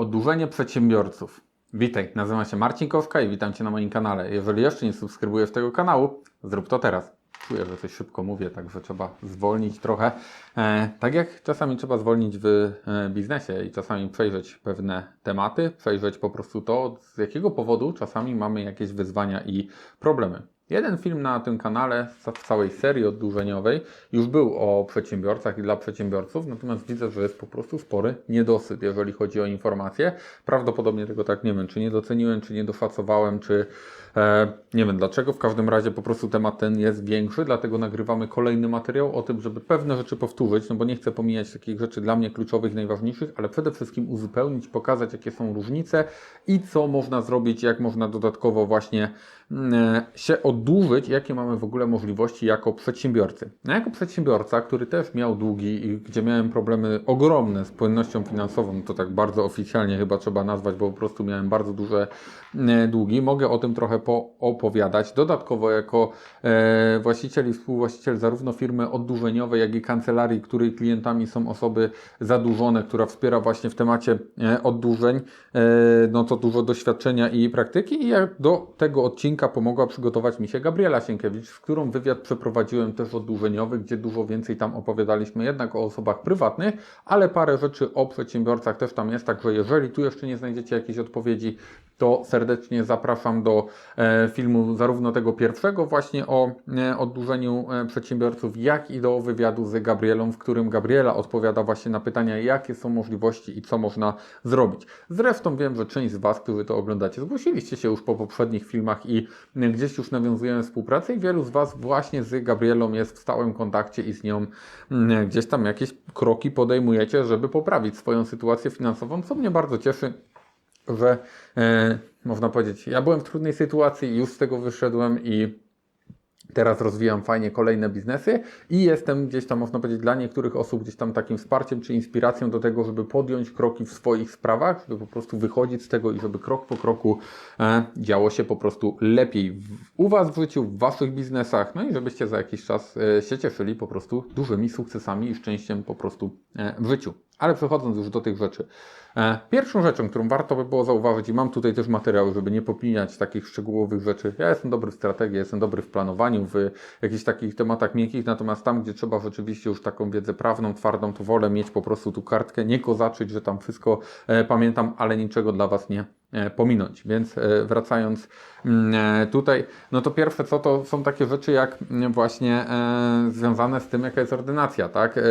Oddłużenie przedsiębiorców. Witaj, nazywam się Marcin Kowka i witam Cię na moim kanale. Jeżeli jeszcze nie subskrybujesz tego kanału, zrób to teraz. Czuję, że coś szybko mówię, także trzeba zwolnić trochę. E, tak jak czasami trzeba zwolnić w e, biznesie i czasami przejrzeć pewne tematy, przejrzeć po prostu to, z jakiego powodu czasami mamy jakieś wyzwania i problemy. Jeden film na tym kanale w całej serii oddłużeniowej już był o przedsiębiorcach i dla przedsiębiorców, natomiast widzę, że jest po prostu spory niedosyt, jeżeli chodzi o informacje. Prawdopodobnie tego tak nie wiem, czy nie doceniłem, czy nie doszacowałem, czy e, nie wiem dlaczego. W każdym razie po prostu temat ten jest większy, dlatego nagrywamy kolejny materiał o tym, żeby pewne rzeczy powtórzyć, no bo nie chcę pomijać takich rzeczy dla mnie kluczowych, najważniejszych, ale przede wszystkim uzupełnić, pokazać jakie są różnice i co można zrobić, jak można dodatkowo właśnie mm, się oddłużyć, jakie mamy w ogóle możliwości jako przedsiębiorcy. No jako przedsiębiorca, który też miał długi i gdzie miałem problemy ogromne z płynnością finansową, to tak bardzo oficjalnie chyba trzeba nazwać, bo po prostu miałem bardzo duże e, długi, mogę o tym trochę poopowiadać. Dodatkowo jako e, właściciel i współwłaściciel zarówno firmy oddłużeniowej, jak i kancelarii, której klientami są osoby zadłużone, która wspiera właśnie w temacie e, oddłużeń, no to dużo doświadczenia i praktyki i jak do tego odcinka pomogła przygotować mi Gabriela Sienkiewicz, z którą wywiad przeprowadziłem też oddłużeniowy, gdzie dużo więcej tam opowiadaliśmy jednak o osobach prywatnych, ale parę rzeczy o przedsiębiorcach też tam jest, także jeżeli tu jeszcze nie znajdziecie jakiejś odpowiedzi, to serdecznie zapraszam do e, filmu zarówno tego pierwszego właśnie o e, oddłużeniu e, przedsiębiorców, jak i do wywiadu z Gabrielą, w którym Gabriela odpowiada właśnie na pytania, jakie są możliwości i co można zrobić. Zresztą wiem, że część z Was, którzy to oglądacie, zgłosiliście się już po poprzednich filmach i gdzieś już nawiązujemy współpracę i wielu z Was właśnie z Gabrielą jest w stałym kontakcie i z nią mm, gdzieś tam jakieś kroki podejmujecie, żeby poprawić swoją sytuację finansową, co mnie bardzo cieszy że e, można powiedzieć, ja byłem w trudnej sytuacji już z tego wyszedłem i teraz rozwijam fajnie kolejne biznesy i jestem gdzieś tam, można powiedzieć, dla niektórych osób gdzieś tam takim wsparciem czy inspiracją do tego, żeby podjąć kroki w swoich sprawach, żeby po prostu wychodzić z tego i żeby krok po kroku e, działo się po prostu lepiej w, u Was w życiu, w Waszych biznesach, no i żebyście za jakiś czas e, się cieszyli po prostu dużymi sukcesami i szczęściem po prostu e, w życiu. Ale przechodząc już do tych rzeczy. E, Pierwszą rzeczą, którą warto by było zauważyć, i mam tutaj też materiały, żeby nie popijać takich szczegółowych rzeczy. Ja jestem dobry w strategii, jestem dobry w planowaniu, w jakichś takich tematach miękkich, natomiast tam, gdzie trzeba rzeczywiście już taką wiedzę prawną, twardą, to wolę mieć po prostu tu kartkę, nie kozaczyć, że tam wszystko e, pamiętam, ale niczego dla Was nie pominąć. Więc e, wracając mm, e, tutaj, no to pierwsze co to są takie rzeczy jak mm, właśnie e, związane z tym, jaka jest ordynacja, tak, e,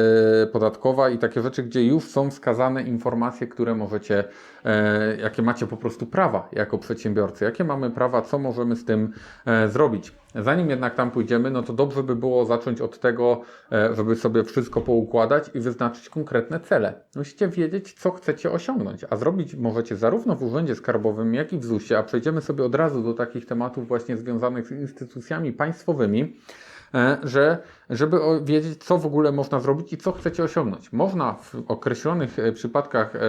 podatkowa i takie rzeczy, gdzie już są wskazane informacje, które możecie, e, jakie macie po prostu prawa jako przedsiębiorcy, jakie mamy prawa, co możemy z tym e, zrobić. Zanim jednak tam pójdziemy, no to dobrze by było zacząć od tego, e, żeby sobie wszystko poukładać i wyznaczyć konkretne cele. Musicie wiedzieć, co chcecie osiągnąć, a zrobić możecie zarówno w Urzędzie Skarbowym, jak i w ZUS-ie, a przejdziemy sobie od razu do takich tematów właśnie związanych z instytucjami państwowymi, e, że żeby wiedzieć, co w ogóle można zrobić i co chcecie osiągnąć. Można w określonych e, przypadkach e,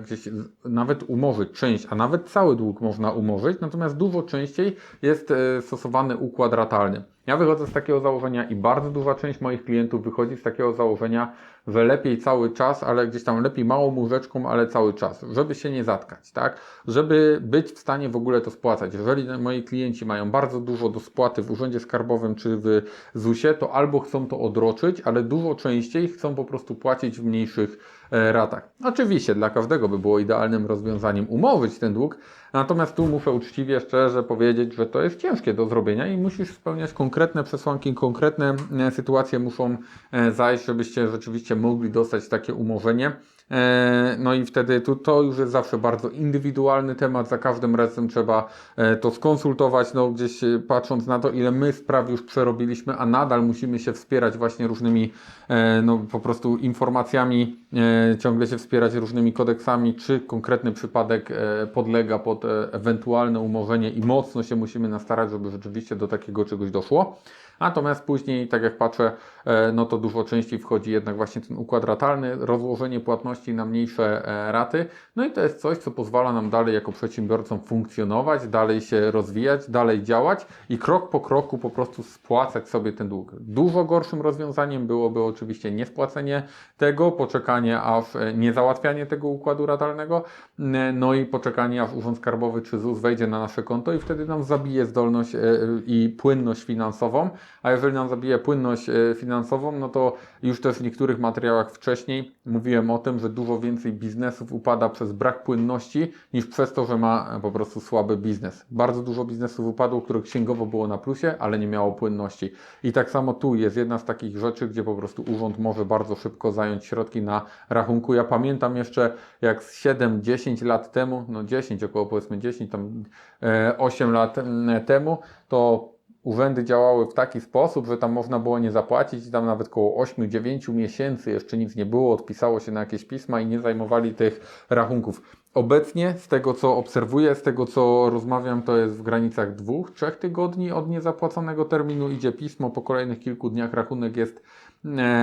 gdzieś nawet umorzyć część, a nawet cały dług można umorzyć, natomiast dużo częściej jest e, stosowany układ ratalny. Ja wychodzę z takiego założenia i bardzo duża część moich klientów wychodzi z takiego założenia, że lepiej cały czas, ale gdzieś tam lepiej małą łóżeczką, ale cały czas, żeby się nie zatkać, tak? Żeby być w stanie w ogóle to spłacać. Jeżeli moi klienci mają bardzo dużo do spłaty w Urzędzie Skarbowym czy w ZUS-ie, to albo chcą to odroczyć, ale dużo częściej chcą po prostu płacić w mniejszych e, ratach. Oczywiście dla każdego by było idealnym rozwiązaniem umorzyć ten dług, natomiast tu muszę uczciwie, szczerze powiedzieć, że to jest ciężkie do zrobienia i musisz spełniać konkretne przesłanki, konkretne e, sytuacje muszą e, zajść, żebyście rzeczywiście mogli dostać takie umorzenie. E, No i wtedy tu, to już jest zawsze bardzo indywidualny temat, za każdym razem trzeba to skonsultować, no gdzieś patrząc na to, ile my spraw już przerobiliśmy, a nadal musimy się wspierać właśnie różnymi, no po prostu informacjami, ciągle się wspierać różnymi kodeksami, czy konkretny przypadek e, podlega pod e, ewentualne umorzenie i mocno się musimy nastarać, żeby rzeczywiście do takiego czegoś doszło. Natomiast później, tak jak patrzę, e, no to dużo częściej wchodzi jednak właśnie ten układ ratalny, rozłożenie płatności na mniejsze e, raty. No i to jest coś, co pozwala nam dalej jako przedsiębiorcom funkcjonować, dalej się rozwijać, dalej działać i krok po kroku po prostu spłacać sobie ten dług. Dużo gorszym rozwiązaniem byłoby oczywiście niespłacenie tego, poczekanie aż e, nie załatwianie tego układu ratalnego, no i poczekanie aż Urząd Skarbowy czy ZUS wejdzie na nasze konto i wtedy nam zabije zdolność i płynność finansową, a jeżeli nam zabije płynność e, finansową, no to już też w niektórych materiałach wcześniej mówiłem o tym, że dużo więcej biznesów upada przez brak płynności niż przez to, że ma e, po prostu słaby biznes. Bardzo dużo biznesów upadło, które księgowo było na plusie, ale nie miało płynności. I tak samo tu jest jedna z takich rzeczy, gdzie po prostu urząd może bardzo szybko zająć środki na rachunku. Ja pamiętam jeszcze jak z 7-10 lat temu, no 10, około powiedzmy 10, tam e, 8 lat mm, temu, to urzędy działały w taki sposób, że tam można było nie zapłacić i tam nawet około 8-9 miesięcy jeszcze nic nie było, odpisało się na jakieś pisma i nie zajmowali tych rachunków. Obecnie, z tego co obserwuję, z tego co rozmawiam, to jest w granicach dwóch, trzech tygodni od niezapłaconego terminu idzie pismo, po kolejnych kilku dniach rachunek jest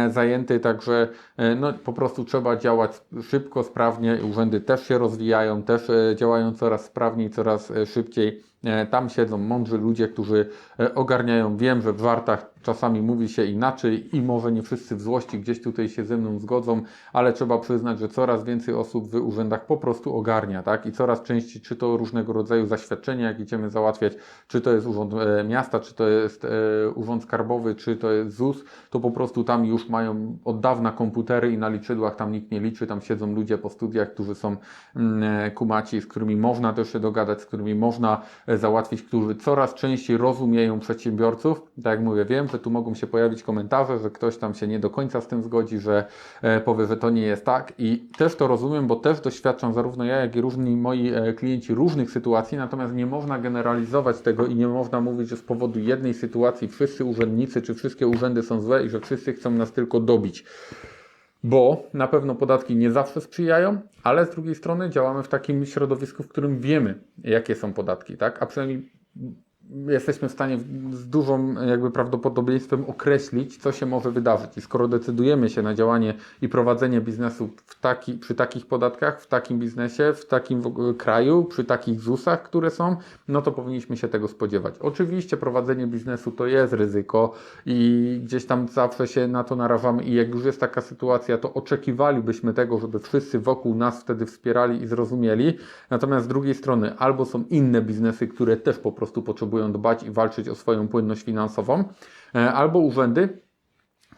zajęty, także e, no, po prostu trzeba działać szybko, sprawnie. Urzędy też się rozwijają, też e, działają coraz sprawniej, coraz e, szybciej. E, Tam siedzą mądrzy ludzie, którzy e, ogarniają. Wiem, że w żartach czasami mówi się inaczej i może nie wszyscy w złości gdzieś tutaj się ze mną zgodzą, ale trzeba przyznać, że coraz więcej osób w urzędach po prostu ogarnia, tak? I coraz częściej, czy to różnego rodzaju zaświadczenia, jak idziemy załatwiać, czy to jest urząd e, miasta, czy to jest e, urząd skarbowy, czy to jest ZUS, to po prostu tam już mają od dawna komputery i na liczydłach tam nikt nie liczy, tam siedzą ludzie po studiach, którzy są mm, e, kumaci, z którymi można też się dogadać, z którymi można e, załatwić, którzy coraz częściej rozumieją przedsiębiorców. Tak jak mówię, wiem, że tu mogą się pojawić komentarze, że ktoś tam się nie do końca z tym zgodzi, że e, powie, że to nie jest tak i też to rozumiem, bo też doświadczam zarówno ja, jak i różni moi klienci różnych sytuacji, natomiast nie można generalizować tego i nie można mówić, że z powodu jednej sytuacji wszyscy urzędnicy czy wszystkie urzędy są złe i że wszyscy chcą nas tylko dobić bo na pewno podatki nie zawsze sprzyjają, ale z drugiej strony działamy w takim środowisku, w którym wiemy, jakie są podatki, tak? A przynajmniej jesteśmy w stanie z dużą jakby prawdopodobieństwem określić, co się może wydarzyć. I skoro decydujemy się na działanie i prowadzenie biznesu w taki, przy takich podatkach, w takim biznesie, w takim kraju, przy takich ZUS-ach, które są, no to powinniśmy się tego spodziewać. Oczywiście prowadzenie biznesu to jest ryzyko i gdzieś tam zawsze się na to narażamy i jak już jest taka sytuacja, to oczekiwalibyśmy tego, żeby wszyscy wokół nas wtedy wspierali i zrozumieli. Natomiast z drugiej strony albo są inne biznesy, które też po prostu potrzebują dbać i walczyć o swoją płynność finansową, e, albo urzędy,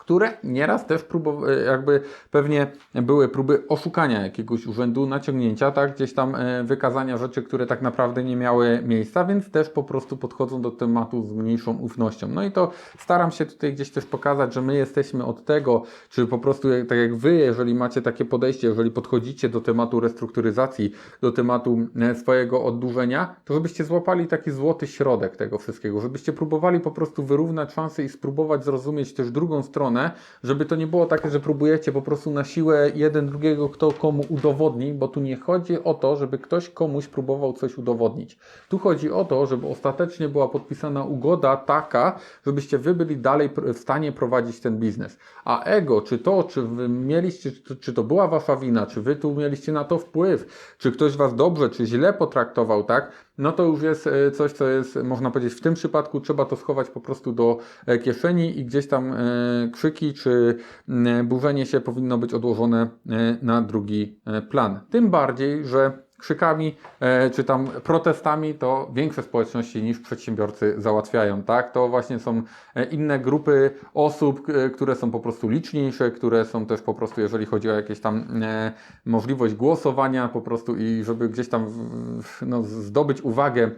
które nieraz też próbowały, jakby pewnie były próby oszukania jakiegoś urzędu, naciągnięcia, tak, gdzieś tam e, wykazania rzeczy, które tak naprawdę nie miały miejsca, więc też po prostu podchodzą do tematu z mniejszą ufnością. No i to staram się tutaj gdzieś też pokazać, że my jesteśmy od tego, czy po prostu tak jak wy, jeżeli macie takie podejście, jeżeli podchodzicie do tematu restrukturyzacji, do tematu e, swojego oddłużenia, to żebyście złapali taki złoty środek tego wszystkiego, żebyście próbowali po prostu wyrównać szanse i spróbować zrozumieć też drugą stronę, żeby to nie było takie, że próbujecie po prostu na siłę jeden drugiego, kto komu udowodni, bo tu nie chodzi o to, żeby ktoś komuś próbował coś udowodnić. Tu chodzi o to, żeby ostatecznie była podpisana ugoda taka, żebyście wy byli dalej w stanie prowadzić ten biznes. A ego, czy to, czy wy mieliście, czy, czy to była wasza wina, czy wy tu mieliście na to wpływ, czy ktoś was dobrze, czy źle potraktował, tak? No to już jest e, coś, co jest, można powiedzieć, w tym przypadku trzeba to schować po prostu do e, kieszeni i gdzieś tam e, krzyki czy burzenie się powinno być odłożone na drugi plan. Tym bardziej, że krzykami e, czy tam protestami to większe społeczności niż przedsiębiorcy załatwiają, tak? To właśnie są e, inne grupy osób, które są po prostu liczniejsze, które są też po prostu, jeżeli chodzi o jakieś tam e, możliwość głosowania po prostu i żeby gdzieś tam no, zdobyć uwagę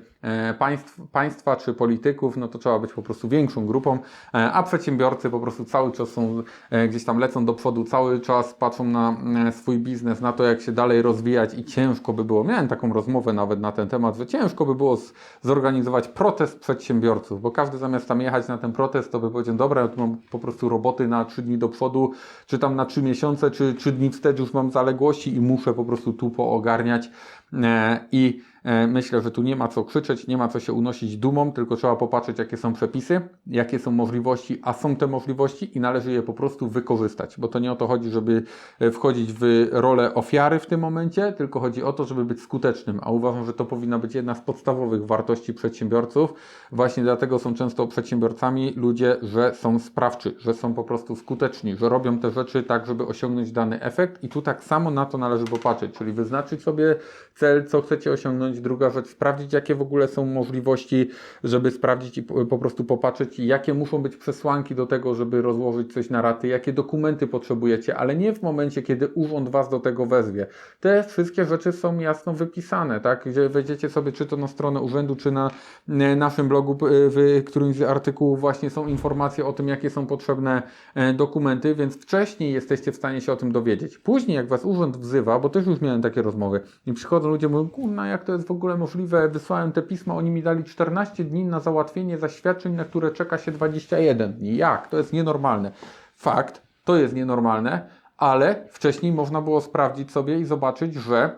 państw, państwa czy polityków, no to trzeba być po prostu większą grupą, a przedsiębiorcy po prostu cały czas są gdzieś tam lecą do przodu, cały czas patrzą na swój biznes, na to jak się dalej rozwijać i ciężko by było, miałem taką rozmowę nawet na ten temat, że ciężko by było zorganizować protest przedsiębiorców, bo każdy zamiast tam jechać na ten protest, to by powiedział, dobra, ja tu mam po prostu roboty na trzy dni do przodu, czy tam na trzy miesiące, czy trzy dni wstecz już mam zaległości i muszę po prostu tu poogarniać e, i Myślę, że tu nie ma co krzyczeć, nie ma co się unosić dumą, tylko trzeba popatrzeć, jakie są przepisy, jakie są możliwości, a są te możliwości i należy je po prostu wykorzystać, bo to nie o to chodzi, żeby e, wchodzić w rolę ofiary w tym momencie, tylko chodzi o to, żeby być skutecznym, a uważam, że to powinna być jedna z podstawowych wartości przedsiębiorców. Właśnie dlatego są często przedsiębiorcami ludzie, że są sprawczy, że są po prostu skuteczni, że robią te rzeczy tak, żeby osiągnąć dany efekt i tu tak samo na to należy popatrzeć, czyli wyznaczyć sobie cel, co chcecie osiągnąć. Druga rzecz, sprawdzić, jakie w ogóle są możliwości, żeby sprawdzić i po prostu popatrzeć, jakie muszą być przesłanki do tego, żeby rozłożyć coś na raty, jakie dokumenty potrzebujecie, ale nie w momencie, kiedy urząd Was do tego wezwie. Te wszystkie rzeczy są jasno wypisane, tak? Gdzie wejdziecie sobie czy to na stronę urzędu, czy na e, naszym blogu, p- w którymś z artykułów właśnie są informacje o tym, jakie są potrzebne e, dokumenty, więc wcześniej jesteście w stanie się o tym dowiedzieć. Później, jak Was urząd wzywa, bo też już miałem takie rozmowy, i przychodzą ludzie, mówią, kurna, jak to jest w ogóle możliwe, wysłałem te pisma, oni mi dali 14 dni na załatwienie zaświadczeń, na które czeka się 21 dni. Jak? To jest nienormalne. Fakt, to jest nienormalne, ale wcześniej można było sprawdzić sobie i zobaczyć, że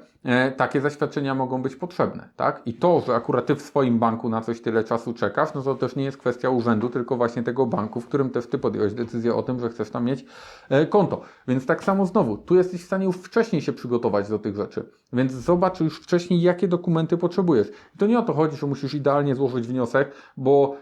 takie zaświadczenia mogą być potrzebne, tak? I to, że akurat ty w swoim banku na coś tyle czasu czekasz, no to też nie jest kwestia urzędu, tylko właśnie tego banku, w którym też ty podjąłeś decyzję o tym, że chcesz tam mieć e, konto. Więc tak samo znowu, tu jesteś w stanie już wcześniej się przygotować do tych rzeczy. Więc zobacz już wcześniej, jakie dokumenty potrzebujesz. I to nie o to chodzi, że musisz idealnie złożyć wniosek, bo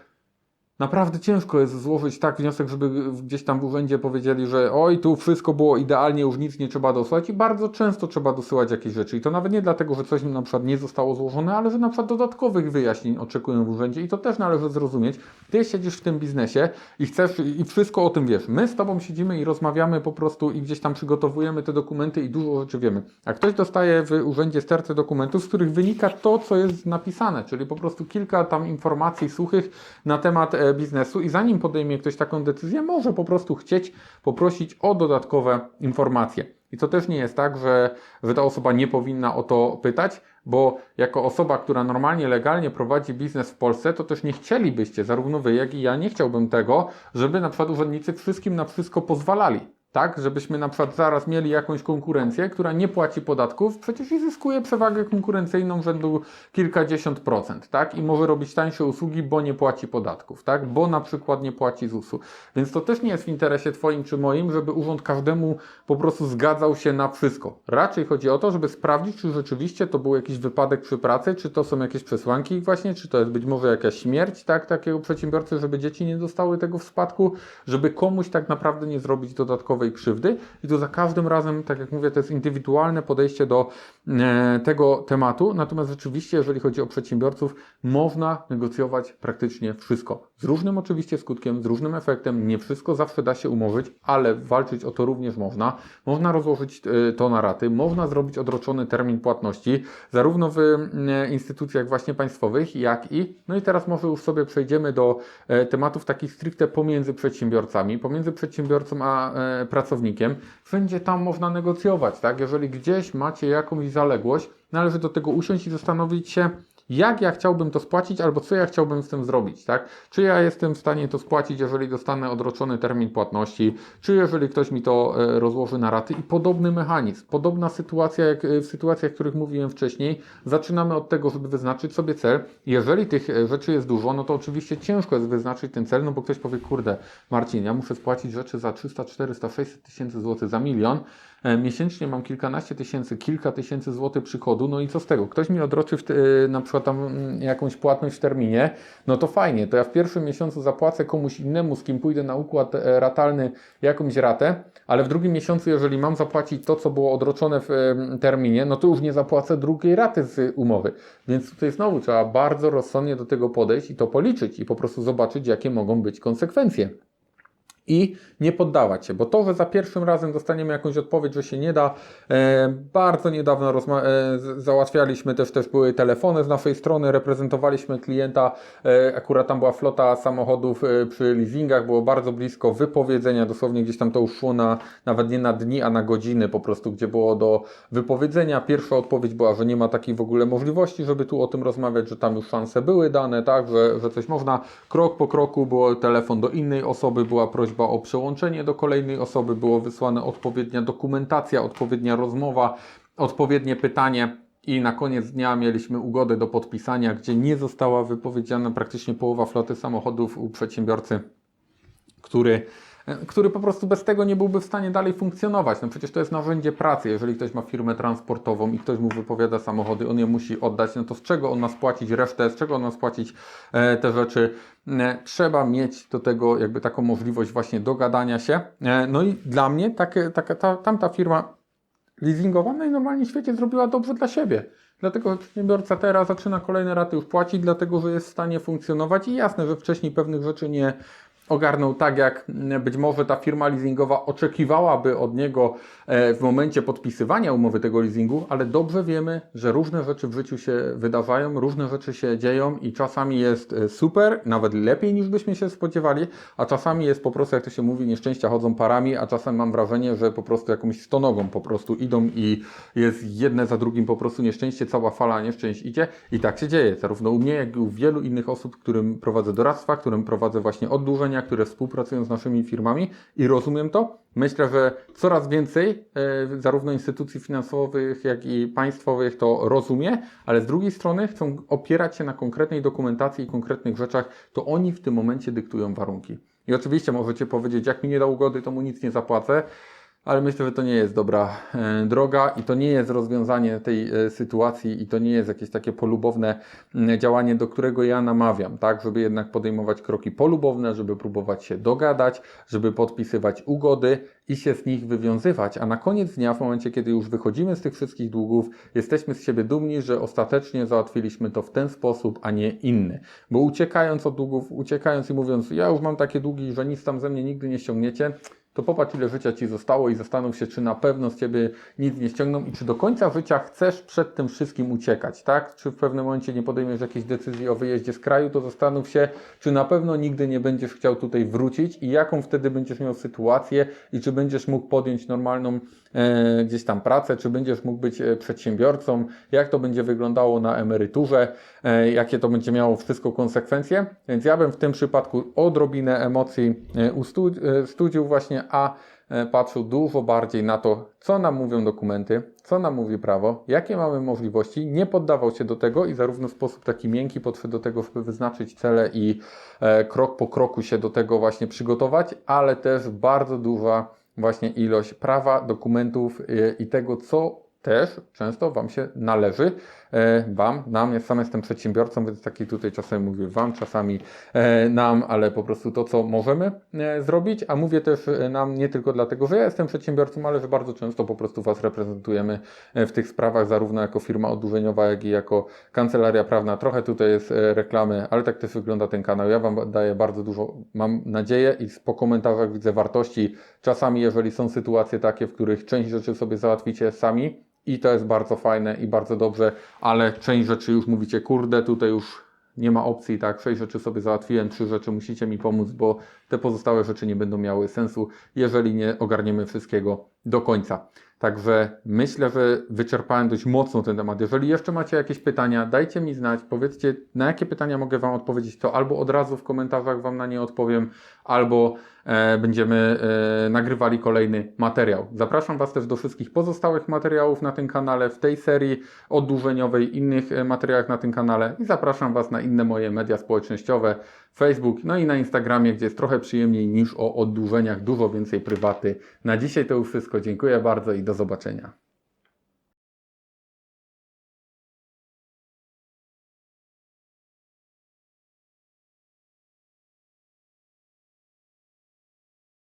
Naprawdę ciężko jest złożyć tak wniosek, żeby gdzieś tam w urzędzie powiedzieli, że oj, tu wszystko było idealnie, już nic nie trzeba dosłać i bardzo często trzeba dosyłać jakieś rzeczy. I to nawet nie dlatego, że coś na przykład nie zostało złożone, ale że na przykład dodatkowych wyjaśnień oczekują w urzędzie i to też należy zrozumieć. Ty siedzisz w tym biznesie i chcesz i wszystko o tym wiesz. My z Tobą siedzimy i rozmawiamy po prostu i gdzieś tam przygotowujemy te dokumenty i dużo rzeczy wiemy. A ktoś dostaje w urzędzie stertę dokumentów, z których wynika to, co jest napisane, czyli po prostu kilka tam informacji suchych na temat e, biznesu i zanim podejmie ktoś taką decyzję, może po prostu chcieć poprosić o dodatkowe informacje. I to też nie jest tak, że, że ta osoba nie powinna o to pytać, bo jako osoba, która normalnie, legalnie prowadzi biznes w Polsce, to też nie chcielibyście, zarówno wy, jak i ja, nie chciałbym tego, żeby na przykład urzędnicy wszystkim na wszystko pozwalali. Tak, żebyśmy na przykład zaraz mieli jakąś konkurencję, która nie płaci podatków, przecież i zyskuje przewagę konkurencyjną rzędu kilkadziesiąt procent, tak? I może robić tańsze usługi, bo nie płaci podatków, tak? Bo na przykład nie płaci ZUS-u. Więc to też nie jest w interesie Twoim czy moim, żeby urząd każdemu po prostu zgadzał się na wszystko. Raczej chodzi o to, żeby sprawdzić, czy rzeczywiście to był jakiś wypadek przy pracy, czy to są jakieś przesłanki właśnie, czy to jest być może jakaś śmierć, tak? Takiego przedsiębiorcy, żeby dzieci nie dostały tego w spadku, żeby komuś tak naprawdę nie zrobić dodatkowej krzywdy. I to za każdym razem, tak jak mówię, to jest indywidualne podejście do e, tego tematu. Natomiast rzeczywiście, jeżeli chodzi o przedsiębiorców, można negocjować praktycznie wszystko. Z różnym oczywiście skutkiem, z różnym efektem. Nie wszystko zawsze da się umorzyć, ale walczyć o to również można. Można rozłożyć e, to na raty, można zrobić odroczony termin płatności, zarówno w e, instytucjach właśnie państwowych, jak i, no i teraz może już sobie przejdziemy do e, tematów takich stricte pomiędzy przedsiębiorcami, pomiędzy przedsiębiorcą a pracownikiem. Wszędzie tam można negocjować, tak? Jeżeli gdzieś macie jakąś zaległość, należy do tego usiąść i zastanowić się, jak ja chciałbym to spłacić, albo co ja chciałbym z tym zrobić, tak? Czy ja jestem w stanie to spłacić, jeżeli dostanę odroczony termin płatności, czy jeżeli ktoś mi to e, rozłoży na raty i podobny mechanizm, podobna sytuacja jak e, w sytuacjach, o których mówiłem wcześniej, zaczynamy od tego, żeby wyznaczyć sobie cel. Jeżeli tych e, rzeczy jest dużo, no to oczywiście ciężko jest wyznaczyć ten cel, no bo ktoś powie, kurde, Marcin, ja muszę spłacić rzeczy za 300, 400, 600 tysięcy złotych za milion, miesięcznie mam kilkanaście tysięcy, kilka tysięcy złotych przychodu, no i co z tego? Ktoś mi odroczy w, na przykład tam mm, jakąś płatność w terminie, no to fajnie, to ja w pierwszym miesiącu zapłacę komuś innemu, z kim pójdę na układ e, ratalny jakąś ratę, ale w drugim miesiącu, jeżeli mam zapłacić to, co było odroczone w terminie, no to już nie zapłacę drugiej raty z umowy. Więc tutaj znowu trzeba bardzo rozsądnie do tego podejść i to policzyć i po prostu zobaczyć, jakie mogą być konsekwencje i nie poddawać się, bo to, że za pierwszym razem dostaniemy jakąś odpowiedź, że się nie da, e, bardzo niedawno rozma- e, załatwialiśmy też, też były telefony z naszej strony, reprezentowaliśmy klienta, e, akurat tam była flota samochodów e, przy leasingach, było bardzo blisko wypowiedzenia, dosłownie gdzieś tam to już szło na, nawet nie na dni, a na godziny po prostu, gdzie było do wypowiedzenia. Pierwsza odpowiedź była, że nie ma takiej w ogóle możliwości, żeby tu o tym rozmawiać, że tam już szanse były dane, tak, że, że coś można. Krok po kroku było telefon do innej osoby, była prośba o przełączenie do kolejnej osoby, było wysłana odpowiednia dokumentacja, odpowiednia rozmowa, odpowiednie pytanie. i na koniec dnia mieliśmy ugodę do podpisania, gdzie nie została wypowiedziana praktycznie połowa floty samochodów u przedsiębiorcy, który, który po prostu bez tego nie byłby w stanie dalej funkcjonować. No przecież to jest narzędzie pracy. Jeżeli ktoś ma firmę transportową i ktoś mu wypowiada samochody, on je musi oddać, no to z czego on ma spłacić resztę, z czego on ma spłacić e, te rzeczy? E, Trzeba mieć do tego jakby taką możliwość właśnie dogadania się. E, No i dla mnie takie, ta, tamta firma leasingowa najnormalniej w świecie zrobiła dobrze dla siebie. Dlatego że przedsiębiorca teraz zaczyna kolejne raty już płacić, dlatego że jest w stanie funkcjonować i jasne, że wcześniej pewnych rzeczy nie ogarnął tak, jak być może ta firma leasingowa oczekiwałaby od niego e, w momencie podpisywania umowy tego leasingu, ale dobrze wiemy, że różne rzeczy w życiu się wydarzają, różne rzeczy się dzieją i czasami jest e, super, nawet lepiej niż byśmy się spodziewali, a czasami jest po prostu, jak to się mówi, nieszczęścia chodzą parami, a czasem mam wrażenie, że po prostu jakąś stonogą po prostu idą i jest jedne za drugim po prostu nieszczęście, cała fala nieszczęść idzie i tak się dzieje, zarówno u mnie, jak i u wielu innych osób, którym prowadzę doradztwa, którym prowadzę właśnie które współpracują z naszymi firmami i rozumiem to. Myślę, że coraz więcej e, zarówno instytucji finansowych, jak i państwowych to rozumie, ale z drugiej strony chcą opierać się na konkretnej dokumentacji i konkretnych rzeczach, to oni w tym momencie dyktują warunki. I oczywiście możecie powiedzieć, jak mi nie da ugody, to mu nic nie zapłacę. Ale myślę, że to nie jest dobra e, droga i to nie jest rozwiązanie tej e, sytuacji i to nie jest jakieś takie polubowne działanie, do którego ja namawiam, tak, żeby jednak podejmować kroki polubowne, żeby próbować się dogadać, żeby podpisywać ugody i się z nich wywiązywać, a na koniec dnia, w momencie, kiedy już wychodzimy z tych wszystkich długów, jesteśmy z siebie dumni, że ostatecznie załatwiliśmy to w ten sposób, a nie inny. Bo uciekając od długów, uciekając i mówiąc, ja już mam takie długi, że nic tam ze mnie nigdy nie ściągniecie, to popatrz, ile życia Ci zostało i zastanów się, czy na pewno z Ciebie nic nie ściągną i czy do końca życia chcesz przed tym wszystkim uciekać, tak? Czy w pewnym momencie nie podejmiesz jakiejś decyzji o wyjeździe z kraju, to zastanów się, czy na pewno nigdy nie będziesz chciał tutaj wrócić i jaką wtedy będziesz miał sytuację i czy będziesz mógł podjąć normalną gdzieś tam pracę, czy będziesz mógł być e, przedsiębiorcą, jak to będzie wyglądało na emeryturze, e, jakie to będzie miało wszystko konsekwencje. Więc ja bym w tym przypadku odrobinę emocji e, u stu, e, studiów właśnie, a e, patrzył dużo bardziej na to, co nam mówią dokumenty, co nam mówi prawo, jakie mamy możliwości, nie poddawał się do tego i zarówno w sposób taki miękki podszedł do tego, żeby wyznaczyć cele i e, krok po kroku się do tego właśnie przygotować, ale też bardzo duża właśnie ilość prawa, dokumentów e, i tego, co też często Wam się należy. E, Wam, nam, ja sam jestem przedsiębiorcą, więc taki tutaj czasami mówię Wam, czasami e, nam, ale po prostu to, co możemy e, zrobić, a mówię też nam nie tylko dlatego, że ja jestem przedsiębiorcą, ale że bardzo często po prostu Was reprezentujemy w tych sprawach, zarówno jako firma oddłużeniowa, jak i jako kancelaria prawna. Trochę tutaj jest reklamy, ale tak też wygląda ten kanał. Ja Wam daję bardzo dużo, mam nadzieję i po komentarzach widzę wartości. Czasami, jeżeli są sytuacje takie, w których część rzeczy sobie załatwicie sami, i to jest bardzo fajne i bardzo dobrze, ale część rzeczy już mówicie, kurde, tutaj już nie ma opcji, tak, sześć rzeczy sobie załatwiłem, trzy rzeczy musicie mi pomóc, bo te pozostałe rzeczy nie będą miały sensu, jeżeli nie ogarniemy wszystkiego do końca. Także myślę, że wyczerpałem dość mocno ten temat. Jeżeli jeszcze macie jakieś pytania, dajcie mi znać, powiedzcie, na jakie pytania mogę Wam odpowiedzieć, to albo od razu w komentarzach Wam na nie odpowiem, albo e, będziemy e, nagrywali kolejny materiał. Zapraszam Was też do wszystkich pozostałych materiałów na tym kanale, w tej serii oddłużeniowej, innych e, materiałach na tym kanale i zapraszam Was na inne moje media społecznościowe, Facebook, no i na Instagramie, gdzie jest trochę przyjemniej niż o oddłużeniach, dużo więcej prywaty. Na dzisiaj to już wszystko. Dziękuję bardzo i do zobaczenia.